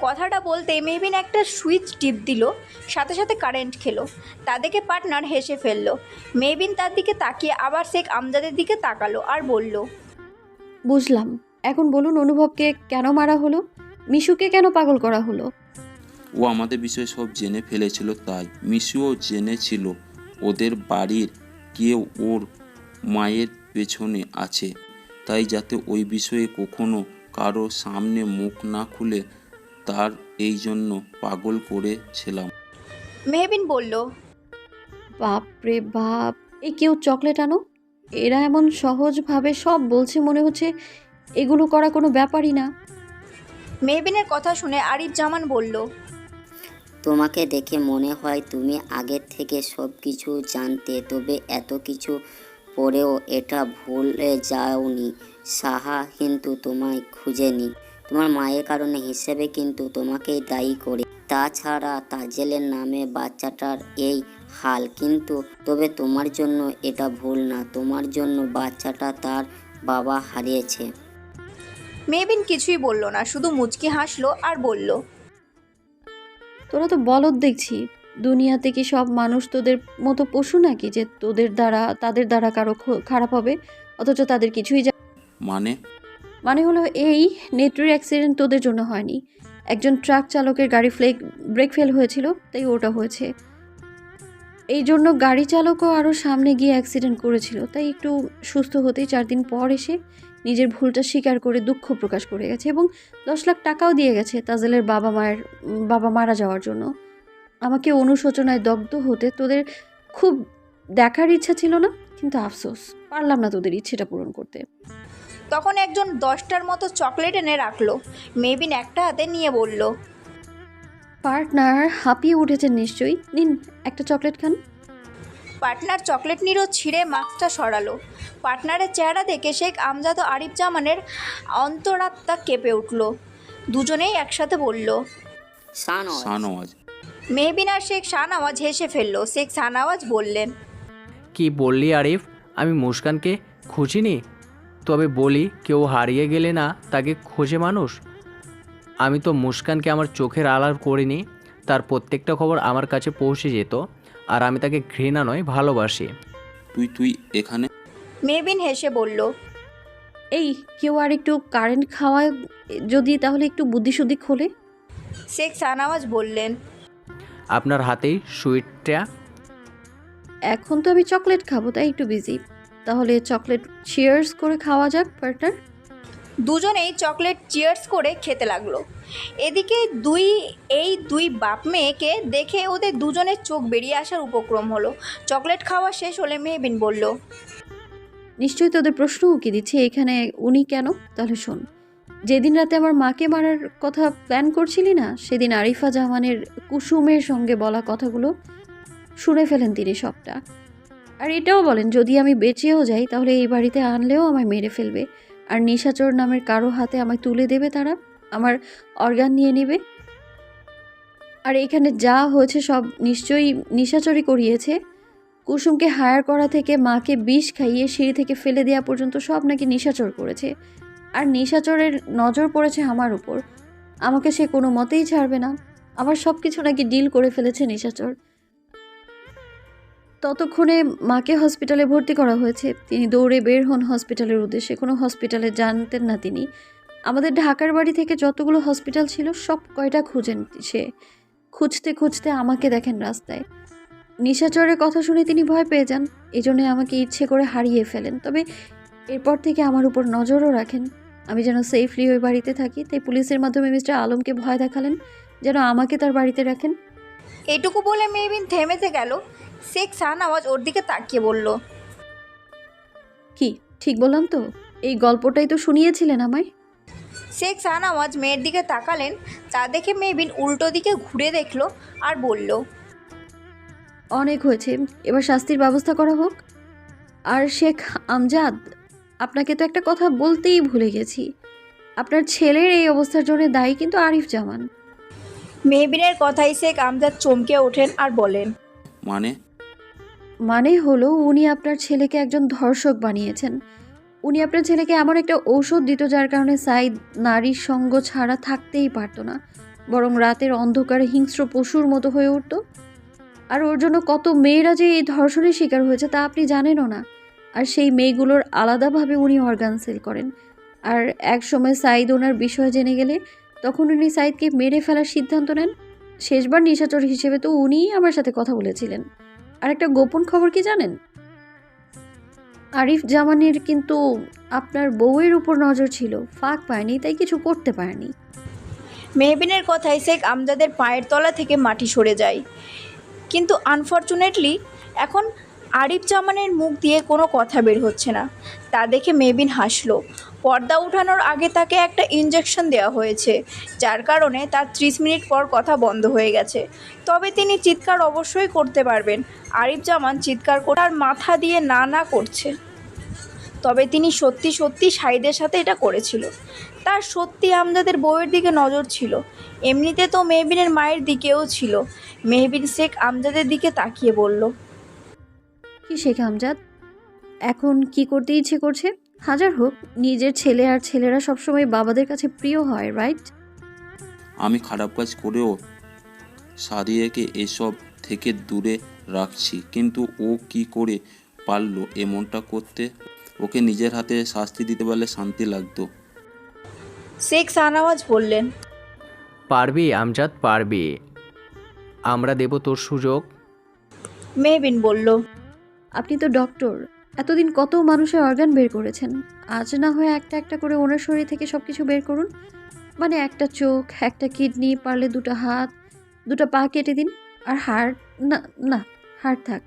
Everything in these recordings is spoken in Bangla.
কথাটা বলতে মেহবিন একটা সুইচ টিপ দিল সাথে সাথে কারেন্ট খেলো। তা দেখে পার্টনার হেসে ফেলল। মেহবিন তার দিকে তাকিয়ে আবার শেখ আমজাদের দিকে তাকালো আর বলল বুঝলাম। এখন বলুন অনুভবকে কেন মারা হলো? মিশুকে কেন পাগল করা হলো? ও আমাদের বিষয়ে সব জেনে ফেলেছিল তাই। মিশুও জেনেছিল ওদের বাড়ির কেউ ওর মায়ের পেছনে আছে। তাই যাতে ওই বিষয়ে কখনো কারও সামনে মুখ না খুলে তার এই জন্য পাগল করেছিলাম মেহবিন বলল বাপ রে বাপ এ কেউ চকলেট আনো? এরা এমন সহজভাবে সব বলছে মনে হচ্ছে এগুলো করা কোনো ব্যাপারই না। মেহবিনের কথা শুনে আরিফ জামান বলল তোমাকে দেখে মনে হয় তুমি আগের থেকে সব কিছু জানতে তবে এত কিছু পরেও এটা ভুলে যাওনি। সাহা কিন্তু তোমায় খুঁজেনি। তোমার মায়ের কারণে হিসেবে কিন্তু তোমাকেই দায়ী করে। তাছাড়া তাজেলের নামে বাচ্চাটার এই হাল কিন্তু তবে তোমার জন্য এটা ভুল না তোমার জন্য বাচ্চাটা তার বাবা হারিয়েছে। মেহবিন কিছুই বলল না শুধু মুচকি হাসলো আর বলল তোরা তো বলদ দেখছি। দুনিয়াতে কি সব মানুষ তোদের মতো পশু নাকি যে তোদের দ্বারা তাদের দ্বারা কারও খারাপ হবে? অথচ তাদের কিছুই জা- মানে? মানে হলো এই নেট্রির অ্যাক্সিডেন্ট তোদের জন্য হয়নি। একজন ট্রাক চালকের গাড়ি ফ্লেক ব্রেক ফেল হয়েছিল তাই ওটা হয়েছে। এই জন্য গাড়ি চালকও আরও সামনে গিয়ে অ্যাক্সিডেন্ট করেছিল তাই একটু সুস্থ হতেই চার দিন পর এসে নিজের ভুলটা স্বীকার করে দুঃখ প্রকাশ করে গেছে এবং দশ লাখ টাকাও দিয়ে গেছে তাজেলের বাবা মায়ের বাবা মারা যাওয়ার জন্য। আমাকে অনুশোচনায় দগ্ধ হতে তোদের খুব দেখার ইচ্ছা ছিল না? কিন্তু আফসোস পারলাম না তোদের ইচ্ছেটা পূরণ করতে। তখন একজন দশটার মতো চকলেট এনে রাখল মেহবিন একটা হাতে নিয়ে বলল পার্টনার হাঁপিয়ে উঠেছেন নিশ্চয়ই। নিন একটা চকলেট খান। পার্টনার চকলেট নিরো ছিঁড়ে মাস্কটা সরালো। পার্টনারের চেহারা দেখে শেখ আমজাদ ও আরিফ জামানের অন্তরাত্মা কেঁপে উঠল। দুজনেই একসাথে বলল শাহনওয়াজ মেহবিন আর শেখ শাহনওয়াজ হেসে ফেলল। শেখ শাহনওয়াজ বললেন কি বললি আরিফ? আমি মুস্কানকে খুঁজিনি। তবে বলি কেউ হারিয়ে গেলে না তাকে খোঁজে মানুষ। আমি তো মুস্কানকে আমার চোখের আড়াল করিনি। তার প্রত্যেকটা খবর আমার কাছে পৌঁছে যেত আর আমি তাকে ঘৃণা নয় ভালোবাসি। তুই তুই এখানে? মেহবিন হেসে বলল এই কেউ আর একটু কারেন্ট খাওয়ায় যদি তাহলে একটু বুদ্ধিশুদ্ধি খোলে। শেখ শাহনওয়াজ বললেন আপনার হাতেই সুইটটা? এখন তো আমি চকলেট খাব তাই একটু বিজি তাহলে চকলেট চিয়ার্স করে খাওয়া যাক পার্টনার দুজনেই চকলেট চিয়ার্স করে খেতে লাগল। এদিকে দুই এই দুই বাপ মেয়েকে দেখে ওদের দুজনের চোখ বেরিয়ে আসার উপক্রম হলো। চকলেট খাওয়া শেষ হলে মেহবিন বলল নিশ্চয়ই তোদের প্রশ্ন উকি দিচ্ছে এখানে উনি কেন? তাহলে শোন যেদিন রাতে আমার মাকে মারার কথা প্ল্যান করছিলি না, সেদিন আরিফা জামানের কুসুমের সঙ্গে বলা কথাগুলো শুনে ফেলেন তিনি সবটা। আর এটাও বলেন, যদি আমি বেঁচেও যাই, তাহলে এই বাড়িতে আনলেও আমায় মেরে ফেলবে। আর নিশাচর নামের কারও হাতে আমায় তুলে দেবে তারা, আমার অর্গান নিয়ে নেবে। আর এখানে যা হয়েছে সব নিশ্চয়ই নিশাচরই করিয়েছে। কুসুমকে হায়ার করা থেকে মাকে বিষ খাইয়ে সিঁড়ি থেকে ফেলে দেওয়া পর্যন্ত সব নাকি নিশাচর করেছে। আর নিশাচরের নজর পড়েছে আমার উপর। আমাকে সে কোনো মতেই ছাড়বে না। আমার সব কিছু নাকি ডিল করে ফেলেছে নিশাচর। ততক্ষণে মাকে হসপিটালে ভর্তি করা হয়েছে। তিনি দৌড়ে বের হন হসপিটালের উদ্দেশ্যে। কোনো হসপিটালে জানতেন না তিনি। আমাদের ঢাকার বাড়ি থেকে যতগুলো হসপিটাল ছিল, সব কয়টা খুঁজেন সে। খুঁজতে খুঁজতে আমাকে দেখেন রাস্তায়। নিশাচরের কথা শুনে তিনি ভয় পেয়ে যান। এই জন্যে আমাকে ইচ্ছে করে হারিয়ে ফেলেন। তবে এরপর থেকে আমার উপর নজরও রাখেন। আমি যেন সেফলি ওই বাড়িতে থাকি তাই পুলিশের মাধ্যমে মিস্টার আলমকে ভয় দেখালেন যেন আমাকে তার বাড়িতে রাখেন। এটুকু বলে মেহবিন থেমেতে গেল। শেখ শাহনওয়াজ ওর দিকে তাকিয়ে বলল কি ঠিক বললাম তো? এই গল্পটাই তো শুনিয়েছিলেন আমায়। শেখ শাহনওয়াজ মেয়ের দিকে তাকালেন তা দেখে মেহবিন উল্টো দিকে ঘুরে দেখল আর বলল অনেক হয়েছে এবার শাস্তির ব্যবস্থা করা হোক। আর শেখ আমজাদ আপনাকে তো একটা কথা বলতেই ভুলে গেছি। আপনার ছেলের এই অবস্থার জন্য দায়ী কিন্তু আরিফ জামান। মেহবিনের কথাই শেখ আমজাদ চমকে ওঠেন আর বলেন মানে? মানে হলো উনি আপনার ছেলেকে একজন ধর্ষক বানিয়েছেন। উনি আপনার ছেলেকে এমন একটা ঔষধ দিত যার কারণে সাইদ নারীর সঙ্গ ছাড়া থাকতেই পারতো না বরং রাতের অন্ধকারে হিংস্র পশুর মতো হয়ে উঠতো। আর ওর জন্য কত মেয়েরা যে এই ধর্ষণের শিকার হয়েছে তা আপনি জানেনও না। আর সেই মেয়েগুলোর আলাদাভাবে উনি অর্গান সেল করেন। আর এক সময় সাইদ ওনার বিষয় জেনে গেলে তখন উনি সাইদকে মেরে ফেলার সিদ্ধান্ত নেন। শেষবার নিশাচর হিসেবে তো উনিই আমার সাথে কথা বলেছিলেন। আর একটা গোপন খবর কি জানেন? আরিফ জামানের কিন্তু আপনার বউয়ের উপর নজর ছিল, ফাঁক পায়নি, তাই কিছু করতে পারেনি। মেহবিনের কথায় শেখ আমজাদের পায়ের তলা থেকে মাটি সরে যায়। কিন্তু আনফর্চুনেটলি এখন আরিফ জামানের মুখ দিয়ে কোনো কথা বের হচ্ছে না। তা দেখে মেহবিন হাসলো। পর্দা উঠানোর আগে তাকে একটা ইঞ্জেকশন দেওয়া হয়েছে, যার কারণে তার ত্রিশ মিনিট পর কথা বন্ধ হয়ে গেছে। তবে তিনি চিৎকার অবশ্যই করতে পারবেন। আরিফ জামান চিৎকার করে তার মাথা দিয়ে না না করছে। তবে তিনি সত্যি সত্যি সাইদের সাথে এটা করেছিল। তার সত্যি আমজাদের বউয়ের দিকে নজর ছিল। এমনিতে তো মেহবিনের মায়ের দিকেও ছিল। মেহবিন শেখ আমজাদের দিকে তাকিয়ে বলল কি শেখ আমজাদ? এখন কি করতে ইচ্ছে করছে? হাজার হোক নিজের ছেলে আর ছেলেরা সবসময় বাবাদের কাছে প্রিয় হয় রাইট আমি খারাপ কাজ করেও সাদিয়াকে এসব থেকে দূরে রাখছি কিন্তু ও কি করে পারল এমনটা করতে? ওকে নিজের হাতে শাস্তি দিতে পারলে শান্তি লাগতো। শেখ শাহনওয়াজ বললেন পারবি আমজাদ পারবি। আমরা দেব তোর সুযোগ। মেহবিন বলল আপনি তো ডক্টর। এতদিন কত মানুষের অর্গান বের করেছেন। আজ না হয় একটা একটা করে ওনার শরীর থেকে সব কিছু বের করুন। মানে একটা চোখ, একটা কিডনি, পারলে দুটো হাত, দুটো পা কেটে দিন। আর হার্ট না না হার্ট থাক।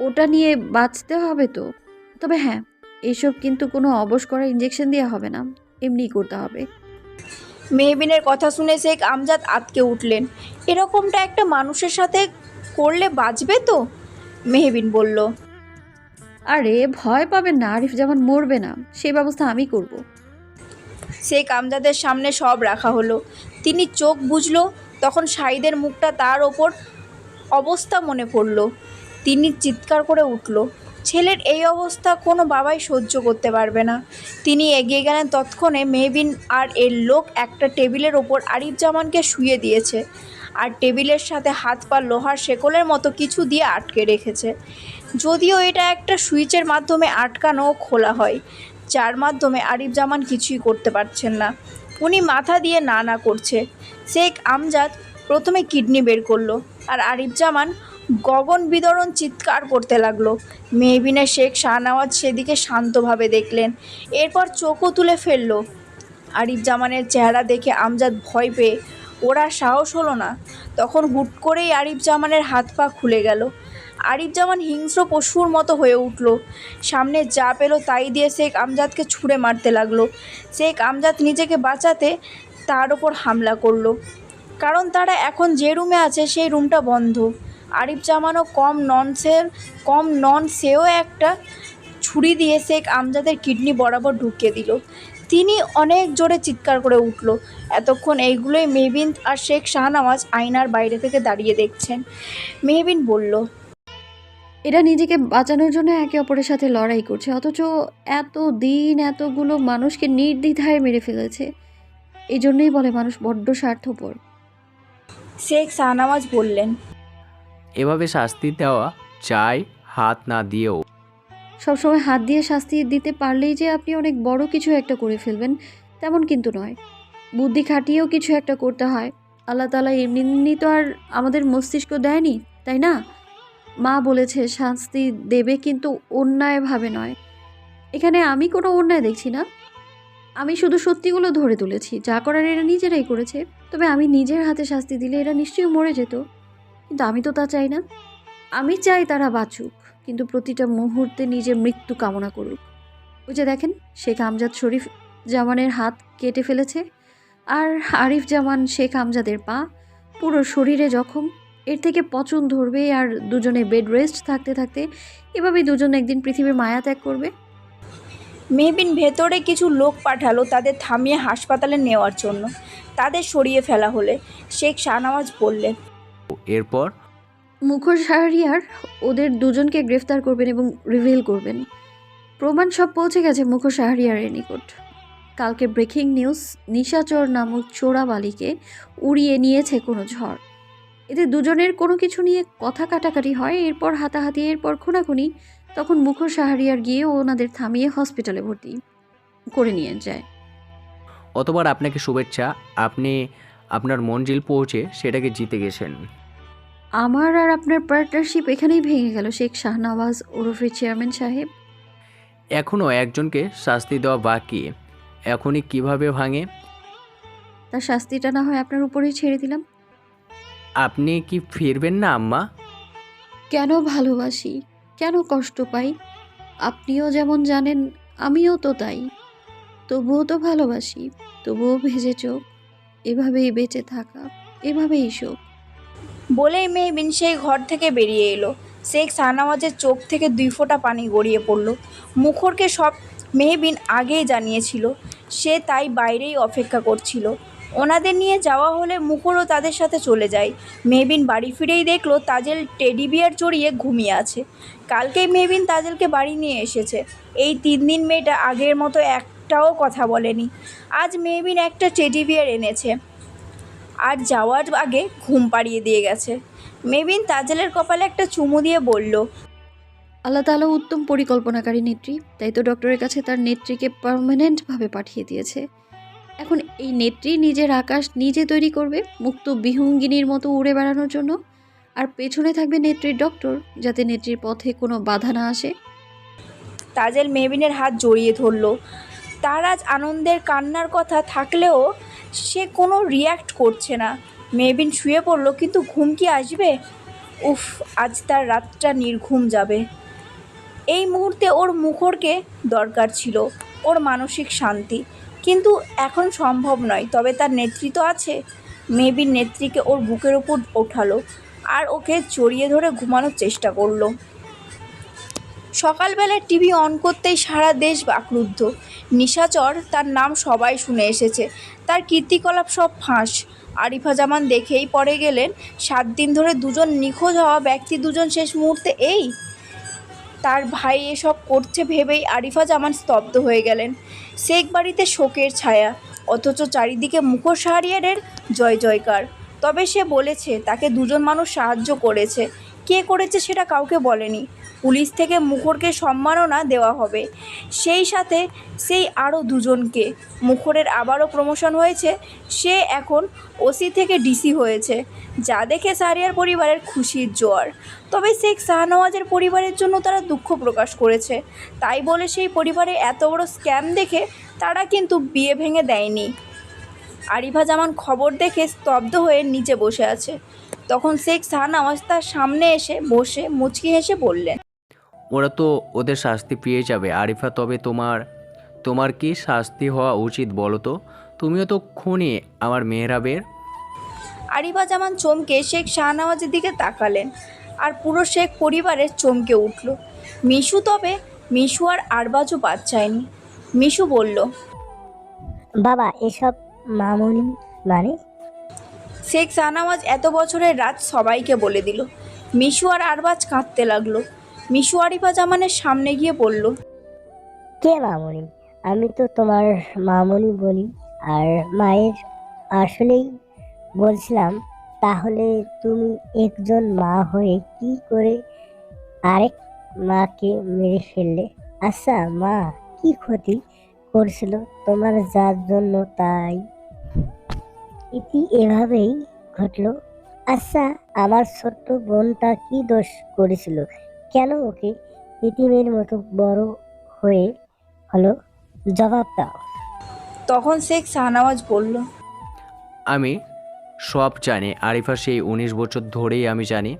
ওটা নিয়ে বাঁচতে হবে তো। তবে হ্যাঁ এইসব কিন্তু কোনো অবশ করা ইঞ্জেকশন দেওয়া হবে না। এমনিই করতে হবে। মেহবিনের কথা শুনে শেখ আমজাদ আতকে উঠলেন। এরকমটা একটা মানুষের সাথে করলে বাঁচবে তো? মেহবিন বলল আরে ভয় পাবেন না আরিফ যেমন মরবে না সেই ব্যবস্থা আমি করব। শেখ আমজাদের সামনে সব রাখা হলো। তিনি চোখ বুঝলো তখন সাইদের মুখটা তার ওপর অবস্থা মনে পড়ল। তিনি চিৎকার করে উঠল ছেলের এই অবস্থা কোনো বাবাই সহ্য করতে পারবে না। তিনি এগিয়ে গেলেন তৎক্ষণে মেহবিন আর এর লোক একটা টেবিলের ওপর আরিফ জামানকে শুয়ে দিয়েছে। আর টেবিলের সাথে হাত পা লোহার শেকলের মতো কিছু দিয়ে আটকে রেখেছে। যদিও এটা একটা সুইচের মাধ্যমে আটকানো ও খোলা হয়, যার মাধ্যমে আরিফ জামান কিছুই করতে পারছেন না। উনি মাথা দিয়ে না না করছে। শেখ আমজাদ প্রথমে কিডনি বের করল আর আরিফ জামান গগন বিদরণ চিৎকার করতে লাগল। মেহবিনের শেখ শাহনওয়াজ সেদিকে শান্তভাবে দেখলেন, এরপর চোখও তুলে ফেলল। আরিফ জামানের চেহারা দেখে আমজাদ ভয় পেয়ে ওরা সাহস হলো না। তখন হুট করেই আরিফ জামানের হাত পা খুলে গেল। আরিফ জামান হিংস্র পশুর মতো হয়ে উঠল। সামনে যা পেল তাই দিয়ে শেখ আমজাদকে ছুঁড়ে মারতে লাগল। শেখ আমজাদ নিজেকে বাঁচাতে তার ওপর হামলা করল। কারণ তারা এখন যে রুমে আছে সেই রুমটা বন্ধ। আরিফ জামানও কম নন সের কম নন সেও একটা ছুরি দিয়ে শেখ আমজাদের কিডনি বরাবর ঢুকিয়ে দিল। তিনি অনেক জোরে চিৎকার করে উঠল। এতক্ষণ এইগুলোই মেহবিন আর শেখ শাহনওয়াজ আয়নার বাইরে থেকে দাঁড়িয়ে দেখছেন। মেহবিন বলল এরা নিজেকে বাঁচানোর জন্য একে অপরের সাথে লড়াই করছে অথচ এত দিন এতগুলো মানুষকে নির্দ্বিধায় মেরে ফেলেছে। এই জন্যই বলে মানুষ বড্ড স্বার্থপর। শেখ শাহনওয়াজ বললেন এভাবে শাস্তি দেওয়া চাই হাত না দিয়েও। সবসময় হাত দিয়ে শাস্তি দিতে পারলেই যে আপনি অনেক বড় কিছু একটা করে ফেলবেন, তেমন কিন্তু নয়। বুদ্ধি খাটিয়েও কিছু একটা করতে হয়। আল্লাহ তালা এমনি তো আর আমাদের মস্তিষ্ক দেয়নি, তাই না? মা বলেছে, শাস্তি দেবে কিন্তু অন্যায়ভাবে নয়। এখানে আমি কোনো অন্যায় দেখছি না। আমি শুধু সত্যিগুলো ধরে তুলেছি। যা করার এরা নিজেরাই করেছে। তবে আমি নিজের হাতে শাস্তি দিলে এরা নিশ্চয়ই মরে যেত। কিন্তু আমি তো তা চাই না। আমি চাই তারা বাঁচুক। কিন্তু প্রতিটা মুহূর্তে নিজের মৃত্যু কামনা করুক। ওই যে দেখেন শেখ আমজাদ শরীফ জামানের হাত কেটে ফেলেছে আর আরিফ জামান শেখ আমজাদের পা পুরো শরীরে জখম। এর থেকে পচন ধরবে আর দুজনে বেড রেস্ট থাকতে থাকতে এভাবেই দুজন একদিন পৃথিবীর মায়া ত্যাগ করবে। মেহবিন ভেতরে কিছু লোক পাঠালো তাদের থামিয়ে হাসপাতালে নেওয়ার জন্য। তাদের সরিয়ে ফেলা হলে শেখ শাহনওয়াজ বললেন এরপর মুখোশ শাহরিয়ার ওদের দুজনকে গ্রেফতার করবেন এবং রিভিল করবেন। প্রমাণ সব পৌঁছে গেছে মুখোশ শাহরিয়ারের নিকট। কালকে ব্রেকিং নিউজ নিশাচর নামক চোরাবালিকে উড়িয়ে নিয়েছে কোনো ঝড়। এতে দুজনের কোনো কিছু নিয়ে কথা কাটাকাটি হয়, এরপর হাতাহাতি, এরপর খুনাখুনি, তখন মুখোশ শাহরিয়ার গিয়ে ওনাদের থামিয়ে হসপিটালে ভর্তি করে নিয়ে যায়। অতবার আপনাকে শুভেচ্ছা, আপনি আপনার মঞ্জিল পৌঁছে সেটাকে জিতে গেছেন। আমার আর আপনার পার্টনারশিপ এখানেই ভেঙে গেল শেখ শাহনওয়াজ ওরফে চেয়ারম্যান সাহেব। এখনও একজনকে শাস্তি দেওয়া বাকি এখনই কীভাবে ভাঙে? তার শাস্তিটা না হয় আপনার উপরেই ছেড়ে দিলাম। আপনি কি ফিরবেন না আম্মা? কেন ভালোবাসি? কেন কষ্ট পাই? আপনিও যেমন জানেন আমিও তো তাই। তবুও তো ভালোবাসি তবুও ভেজে চোখ। এভাবেই বেঁচে থাকা এভাবেই শোক বলেই মেহবিন সেই ঘর থেকে বেরিয়ে এলো। শেখ শাহনওয়াজের চোখ থেকে দুই ফোঁটা পানি গড়িয়ে পড়ল। মুখরকে সব মেহবিন আগেই জানিয়েছিল। সে তাই বাইরেই অপেক্ষা করছিল। ওনাদের নিয়ে যাওয়া হলে মুখরও তাদের সাথে চলে যায়। মেহবিন বাড়ি ফিরেই দেখল তাজেল টেডি বিয়ার চড়িয়ে ঘুমিয়ে আছে। কালকেই মেহবিন তাজেলকে বাড়ি নিয়ে এসেছে। এই তিন দিন মেয়েটা আগের মতো একটাও কথা বলেনি। আজ মেহবিন একটা টেডি বিয়ার এনেছে। আর যাওয়ার আগে ঘুম পাড়িয়ে দিয়ে গেছে। মেবিন তাজেলের কপালে একটা চুমু দিয়ে বলল আল্লাহ তাআলা উত্তম পরিকল্পনাকারী নেত্রী তাই তো ডক্টরের কাছে তার নেত্রীকে পার্মানেন্টভাবে পাঠিয়ে দিয়েছে। এখন এই নেত্রী নিজের আকাশ নিজে তৈরি করবে মুক্ত বিহঙ্গিনীর মতো উড়ে বেড়ানোর জন্য? আর পেছনে থাকবে নেত্রীর ডক্টর যাতে নেত্রীর পথে কোনো বাধা না আসে? তাজেল মেবিনের হাত জড়িয়ে ধরল। তার আজ আনন্দের কান্নার কথা থাকলেও সে কোনো রিয়্যাক্ট করছে না। মেবিন শুয়ে পড়ল, কিন্তু ঘুম কি আসবে? উফ, আজ তার রাতটা নির্ঘুম যাবে। এই মুহূর্তে ওর মুখরকে দরকার ছিল, ওর মানসিক শান্তি। কিন্তু এখন সম্ভব নয়, তবে তার নেতৃত্ব আছে। মেবিন নেত্রীকে ওর বুকের ওপর ওঠালো আর ওকে জড়িয়ে ধরে ঘুমানোর চেষ্টা করল। সকালবেলায় টিভি অন করতেই সারা দেশ বাকরুদ্ধ। নিশাচর তার নাম সবাই শুনে এসেছে। তার কীর্তিকলাপ সব ফাঁস। আরিফা জামান দেখেই পড়ে গেলেন, সাত দিন ধরে দুজন নিখোঁজ হওয়া ব্যক্তি দুজন শেষ মুহূর্তে এই? তার ভাই এসব করছে ভেবেই আরিফা জামান স্তব্ধ হয়ে গেলেন। শেখ বাড়িতে শোকের ছায়া, অথচ চারিদিকে মুখোশ শাহরিয়ারের জয় জয়কার। তবে সে বলেছে, তাকে দুজন মানুষ সাহায্য করেছে। কে করেছে সেটা কাউকে বলেনি। পুলিশ থেকে মুখরকে সম্মাননা দেওয়া হবে। সেই সাথে সেই আরও দুজনকে মুখরের আবারও প্রমোশন হয়েছে। সে এখন ওসি থেকে ডিসি হয়েছে, যা দেখে সারিয়ার পরিবারের খুশির জোয়ার। তবে শেখ শাহনওয়াজের পরিবারের জন্য তারা দুঃখ প্রকাশ করেছে। তাই বলে সেই পরিবারে এত বড় স্ক্যাম দেখে তারা কিন্তু বিয়ে ভেঙে দেয়নি। আরিফা জামান খবর দেখে স্তব্ধ হয়ে নিচে বসে আছে। তখন শেখ শাহনওয়াজ তার সামনে এসে বসে মুচকি হেসে বললেন ওরা তো ওদের শাস্তি পেয়ে যাবে। আরিফা তবে তোমার তোমার কি শাস্তি হওয়া উচিত বলো তো? তুমিও তো খুনি আমার মেহরাবের। আরিফা জামান চমকে শেখ শাহনওয়াজের দিকে তাকালেন আর পুরো শেখ পরিবারের চমকে উঠল। মিশু তবে মিশু আর আরবাজও বাদ চায়নি মিশু বলল বাবা এসব মামুনি মানে? শেখ শাহনওয়াজ এত বছরের রাত সবাইকে বলে দিল। মিশু আর আরবাজ কাঁদতে লাগল। মিশু আরিফা জামানের সামনে গিয়ে বলল, কে মামুনি? আমি তো তোমার মামনি বলি। আর মায়ের আসলেই বলছিলাম, তাহলে তুমি একজন মা হয়ে কি করে আরেক মাকে মেরে ফেললে? আচ্ছা মা কি ক্ষতি করছিল? তোমার যার জন্য তাই এটি এভাবেই ঘটলো। আচ্ছা আমার ছোট্ট বোনটা কি দোষ করেছিল? কেন ওকে ইতিমের মতো বড় হয়ে হলো? জবাব দাও। তখন শেখ শাহনওয়াজ বলল আমি সব জানি আরিফা সেই উনিশ বছর ধরেই আমি জানি।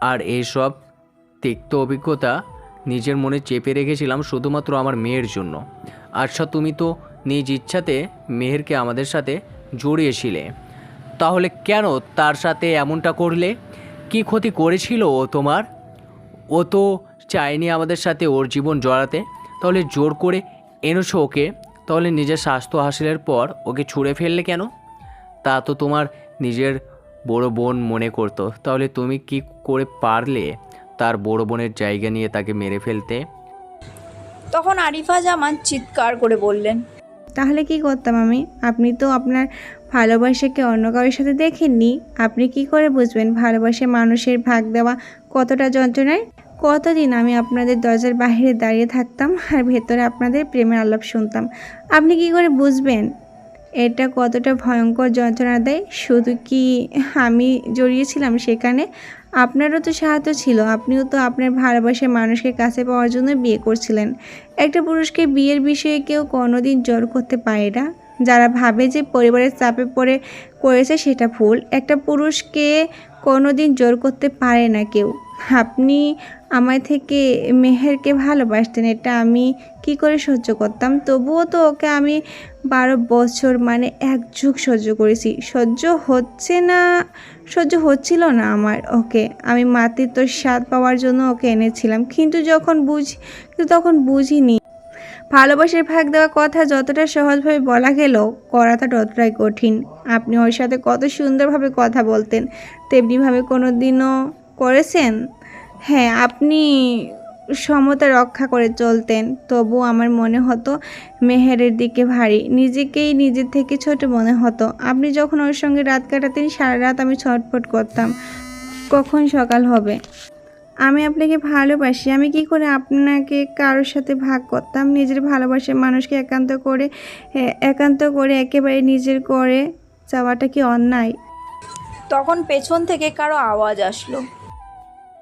আর এই সব তিক্ত অভিজ্ঞতা নিজের মনে চেপে রেখেছিলাম শুধুমাত্র আমার মেয়ের জন্য। আচ্ছা তুমি তো নিজ ইচ্ছাতে মেহেরকে আমাদের সাথে জড়িয়েছিলে। তাহলে কেন তার সাথে এমনটা করলে? কি ক্ষতি করেছিল ও তোমার? ও তো চায়নি আমাদের সাথে ওর জীবন জড়াতে। তাহলে জোর করে এনেছো ওকে তাহলে নিজের স্বাস্থ্য হাসিলের পর ওকে ছুঁড়ে ফেললে কেন? তা তো তোমার নিজের বড় বোন মনে করতো। তাহলে তুমি কি করে পারলে তার বড় বোনের জায়গা নিয়ে তাকে মেরে ফেলতে? তখন আরিফা জামান চিৎকার করে বললেন তাহলে কি করতাম আমি? আপনি তো আপনার ভালোবাসাকে অন্য কারোর সাথে দেখেননি। আপনি কি করে বুঝবেন ভালোবাসে মানুষের ভাগ দেওয়া কতটা যন্ত্রণায়? কতদিন আমি আপনাদের দরজার বাইরে দাঁড়িয়ে থাকতাম আর ভেতরে আপনাদের প্রেমের আলাপ শুনতাম? আপনি কি করে বুঝবেন? এটা কতটা ভয়ঙ্কর যন্ত্রণা দেয়? শুধু কি আমি জড়িয়েছিলাম সেখানে? আপনারও তো সাহায্য ছিল। আপনিও তো আপনার ভালোবাসার মানুষকে কাছে পাওয়ার জন্য বিয়ে করছিলেন। একটা পুরুষকে বিয়ের বিষয়ে কেউ কোনোদিন জোর করতে পারে না। যারা ভাবে যে পরিবারের চাপে পড়ে করেছে সেটা ভুল। একটা পুরুষকে কোনোদিন জোর করতে পারে না কেউ। আপনি আমায় থেকে মেহেরকে ভালোবাসতেন, এটা আমি কি করে সহ্য করতাম? তবুও তো ওকে আমি বারো বছর মানে এক যুগ সহ্য করেছি। সহ্য হচ্ছে না, সহ্য হচ্ছিল না আমার ওকে। আমি মাতৃত্বর স্বাদ পাওয়ার জন্য ওকে এনেছিলাম, কিন্তু যখন বুঝি, তখন বুঝিনি। ভালোবাসার ভাগ দেওয়া কথা যতটা সহজভাবে বলা গেল, করাটা ততটাই কঠিন। আপনি ওর সাথে কত সুন্দরভাবে কথা বলতেন, তেমনিভাবে কোনো দিনও করেছেন? হ্যাঁ আপনি সমতা রক্ষা করে চলতেন। তবু আমার মনে হতো মেহেরের দিকে ভারী, নিজেকেই নিজের থেকে ছোট মনে হতো। আপনি যখন ওর সঙ্গে রাত কাটাতেন, সারা রাত আমি ছটফট করতাম। কখন সকাল হবে? আমি আপনাকে ভালোবাসি। আমি কি করে আপনাকে কারোর সাথে ভাগ করতাম? নিজের ভালোবাসার মানুষকে একান্ত করে একান্ত করে একেবারে নিজের করে যাওয়াটা কি অন্যায়? তখন পেছন থেকে কারও আওয়াজ আসলো।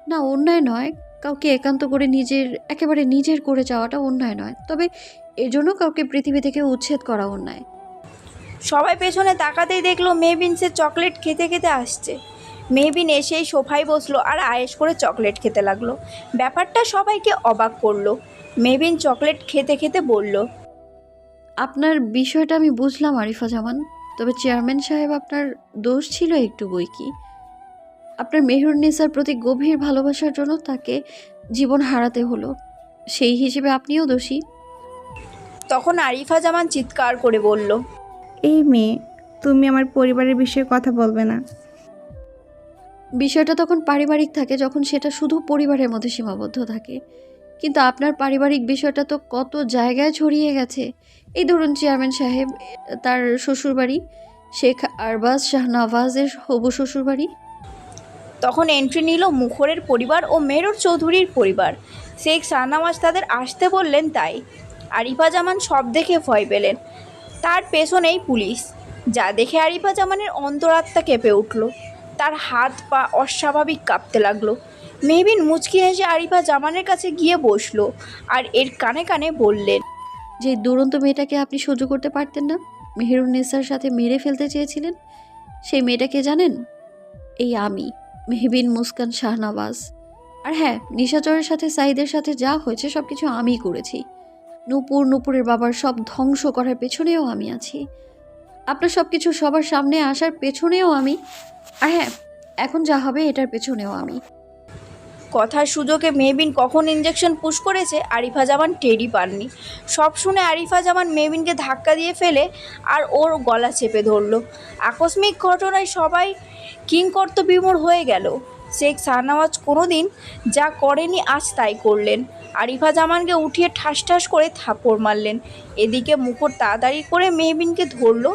না অন্যায় নয়। কাউকে একান্ত করে নিজের একেবারে নিজের করে যাওয়াটা অন্যায় নয়। তবে এজন্য কাউকে পৃথিবী থেকে উচ্ছেদ করা অন্যায়। সবাই পেছনে তাকাতেই দেখল মেহবিন সে চকলেট খেতে খেতে আসছে। মেহবিন এসেই সোফায় বসল আর আয়েস করে চকলেট খেতে লাগল। ব্যাপারটা সবাইকে অবাক করল। মেহবিন চকলেট খেতে খেতে বলল আপনার বিষয়টা আমি বুঝলাম আরিফা জামান। তবে চেয়ারম্যান সাহেব আপনার দোষ ছিল একটু বই কি? আপনার মেহরুন্নেসার প্রতি গভীর ভালোবাসার জন্য তাকে জীবন হারাতে হলো। সেই হিসেবে আপনিও দোষী। তখন আরিফা জামান চিৎকার করে বলল এই মেয়ে তুমি আমার পরিবারের বিষয়ে কথা বলবে না। বিষয়টা তখন পারিবারিক থাকে যখন সেটা শুধু পরিবারের মধ্যে সীমাবদ্ধ থাকে। কিন্তু আপনার পারিবারিক বিষয়টা তো কত জায়গায় ছড়িয়ে গেছে। এই ধরুন চেয়ারম্যান সাহেব তার শ্বশুরবাড়ি শেখ আরবাজ শাহনওয়াজের হবু শ্বশুরবাড়ি। তখন এন্ট্রি নিল মুখরের পরিবার ও মেহরুর চৌধুরীর পরিবার। শেখ শাহনামাজ তাদের আসতে বললেন তাই। আরিফা জামান সব দেখে ভয় পেলেন। তার পেছনেই পুলিশ। যা দেখে আরিফা জামানের অন্তরাত্মা কেঁপে উঠল। তার হাত পা অস্বাভাবিক কাঁপতে লাগল। মেহবিন মুচকি হেসে আরিফা জামানের কাছে গিয়ে বসল আর এর কানে কানে বললেন, যে দুরন্ত মেয়েটাকে আপনি সহ্য করতে পারতেন না মেহেরুন্নেসার সাথে মেরে ফেলতে চেয়েছিলেন, সেই মেয়েটাকে জানেন? এই আমি। মেহবিন, মুস্কান, শাহনওয়াজ। আর হ্যাঁ নিশাচরের সাথে সাইদের সাথে যা হয়েছে সব কিছু আমিই করেছি। নূপুর, নূপুরের বাবার সব ধ্বংস করার পেছনেও আমি আছি। আপনার সব কিছু সবার সামনে আসার পেছনেও আমি। আর হ্যাঁ এখন যা হবে এটার পেছনেও আমি। কথার সুযোগে মেহবিন কখন ইঞ্জেকশন পুশ করেছে, আরিফা জামান টেরই পাননি। সব শুনে আরিফা জামান মেহবিনকে ধাক্কা দিয়ে ফেলে আর ওর গলা চেপে ধরলো। আকস্মিক ঘটনায় সবাই কিংকর্ত বিমূঢ় হয়ে গেল। শেখ শাহনওয়াজ কোনো দিন যা করেনি আজ তাই করলেন। আরিফা জামানকে উঠিয়ে ঠাস ঠাস করে থাপড় মারলেন। এদিকে মুখর তাড়াতাড়ি করে মেহবিনকে ধরল,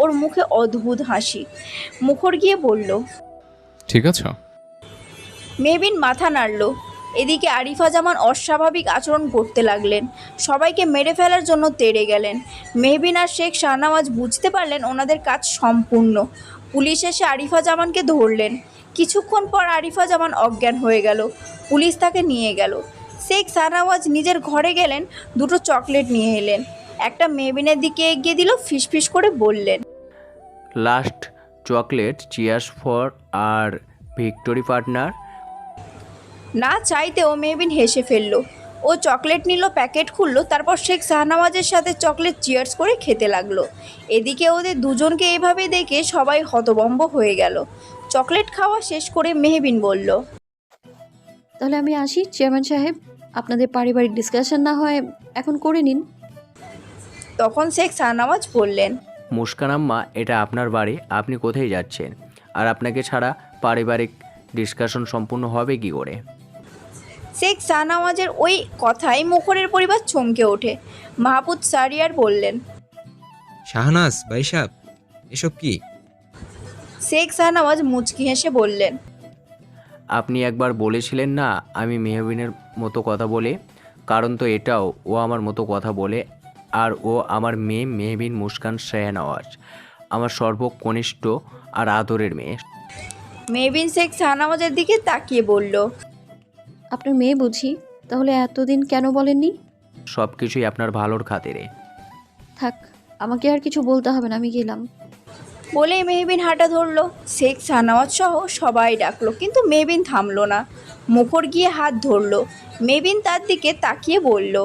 ওর মুখে অদ্ভুত হাসি। মুখর গিয়ে বলল, ঠিক আছে? মেহবিন মাথা নাড়ল। এদিকে আরিফা জামান অস্বাভাবিক আচরণ করতে লাগলেন। সবাইকে মেরে ফেলার জন্য তেড়ে গেলেন। মেহবিন আর শেখ শাহনামাজ বুঝতে পারলেন ওনাদের কাজ সম্পূর্ণ। পুলিশ এসে আরিফা জামানকে ধরলেন। কিছুক্ষণ পর আরিফা জামান অজ্ঞান হয়ে গেল। পুলিশ তাকে নিয়ে গেল। শেখ শাহনওয়াজ নিজের ঘরে গেলেন, দুটো চকলেট নিয়ে এলেন। একটা মেহবিনের দিকে এগিয়ে দিল, ফিসফিস করে বললেন, last chocolate, cheers for our victory partner না চাইতেও মেহবিন হেসে ফেলল। ও চকলেট নিল প্যাকেট খুললো তারপর শেখ শাহনামাজের সাথে চকলেট চিয়ার্স করে খেতে লাগল। এদিকে ওদের দুজনকে এভাবে দেখে সবাই হতবম্ব হয়ে গেল। চকলেট খাওয়া শেষ করে মেহবিন বলল তাহলে আমি আসি চেয়ারম্যান সাহেব। আপনাদের পারিবারিক ডিসকাশন না হয় এখন করে নিন। তখন শেখ শাহনামাজ বললেন মুস্কান আম্মা এটা আপনার বাড়ি আপনি কোথায় যাচ্ছেন? আর আপনাকে ছাড়া পারিবারিক ডিসকাশন সম্পূর্ণ হবে কি করে? শেখ শাহনওয়াজের ওই কথায় মুখরের পরিবার চমকে ওঠে। মাহবুদ সারিয়ার বললেন শাহনাজ ভাই সাহেব এসব কি? শেখ শাহনওয়াজ মুচকি হেসে বললেন আপনি একবার বলেছিলেন না আমি মেহবিনের মতো কথা বলে? কারণ তো এটাও ও আমার মতো কথা বলে আর ও আমার মেয়ে মেহবিন মুস্কান শেহনওয়াজ আমার সর্বকনিষ্ঠ আর আদরের মেয়ে। মেহবিন শেখ শাহনওয়াজের দিকে তাকিয়ে বলল আপনার মেয়ে বুঝি তাহলে এতদিন কেন বলেননি? সব কিছুই আপনার ভালোর খাতিরে। থাক আমাকে আর কিছু বলতে হবে না আমি গেলাম। বলেই মেহবিন হাঁটা ধরলো। শেখ সানাওয়াত সহ সবাই ডাকলো কিন্তু মেহবিন থামলো না। মুখর গিয়ে হাত ধরলো। মেবিন তার দিকে তাকিয়ে বলল